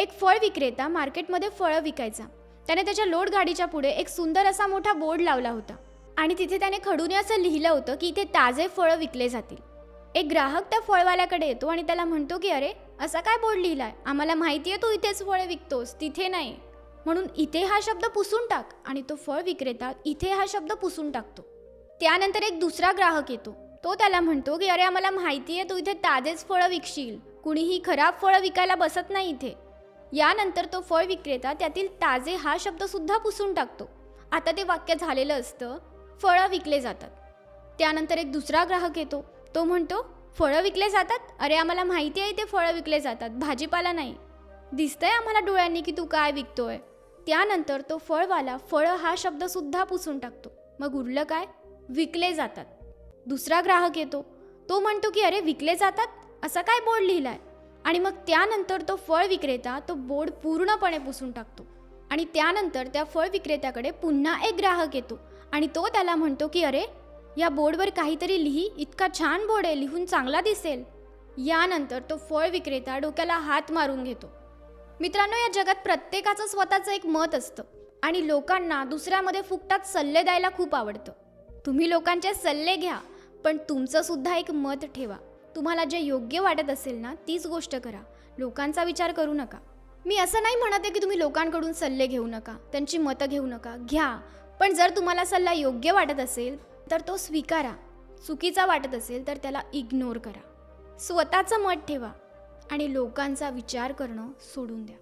एक फळ विक्रेता मार्केटमध्ये फळं विकायचा. त्याने त्याच्या लोड गाडीच्या पुढे एक सुंदर असा मोठा बोर्ड लावला होता. आणि तिथे त्याने खडूने असं लिहिलं होतं की इथे ताजे फळं विकले जातील. एक ग्राहक त्या फळवाल्याकडे येतो आणि त्याला म्हणतो की अरे असा काय बोर्ड लिहिला आहे आम्हाला माहिती आहे तू इथेच फळं विकतोस तिथे नाही. म्हणून इथे हा शब्द पुसून टाक आणि तो फळ विक्रेता इथे हा शब्द पुसून टाकतो. त्यानंतर एक दुसरा ग्राहक येतो. तो त्याला म्हणतो की अरे आम्हाला माहिती आहे तू इथे ताजेच फळं विकशील. कुणीही खराब फळं विकायला बसत नाही इथे. यानंतर तो फळ विक्रेता त्यातील ताजे हा शब्दसुद्धा पुसून टाकतो. आता ते वाक्य झालेलं असतं फळं विकले जातात. त्यानंतर एक दुसरा ग्राहक येतो. तो म्हणतो फळं विकले जातात? अरे आम्हाला माहिती आहे ते फळं विकले जातात. भाजीपाला नाही. दिसतंय आम्हाला डोळ्यांनी की तू काय विकतोय. त्यानंतर तो फळवाला फळं हा शब्दसुद्धा पुसून टाकतो. मग उरलं काय? विकले जातात. दुसरा ग्राहक येतो. तो म्हणतो की अरे विकले जातात? असा काय बोर्ड लिहिलाय? आणि मग त्यानंतर तो फळ विक्रेता तो बोर्ड पूर्णपणे पुसून टाकतो. आणि त्यानंतर त्या फळ विक्रेत्याकडे पुन्हा एक ग्राहक येतो आणि तो त्याला म्हणतो की अरे या बोर्डवर काहीतरी लिही इतका छान बोर्ड आहे लिहून चांगला दिसेल. यानंतर तो फळ विक्रेता डोक्याला हात मारून घेतो. मित्रांनो या जगात प्रत्येकाचं स्वतःचं एक मत असतं आणि लोकांना दुसऱ्यामध्ये फुकटात सल्ले द्यायला खूप आवडतं. तुम्ही लोकांचे सल्ले घ्या पण तुमचं सुद्धा एक मत ठेवा. तुम्हाला जे योग्य वाटत असेल ना तीच गोष्ट करा. लोकांचा विचार करू नका. मी असं नाही म्हणत आहे की तुम्ही लोकांकडून सल्ले घेऊ नका त्यांची मतं घेऊ नका. घ्या. पण जर तुम्हाला सल्ला योग्य वाटत असेल तर तो स्वीकारा. चुकीचा वाटत असेल तर त्याला इग्नोर करा. स्वतःचं मत ठेवा आणि लोकांचा विचार करणं सोडून द्या.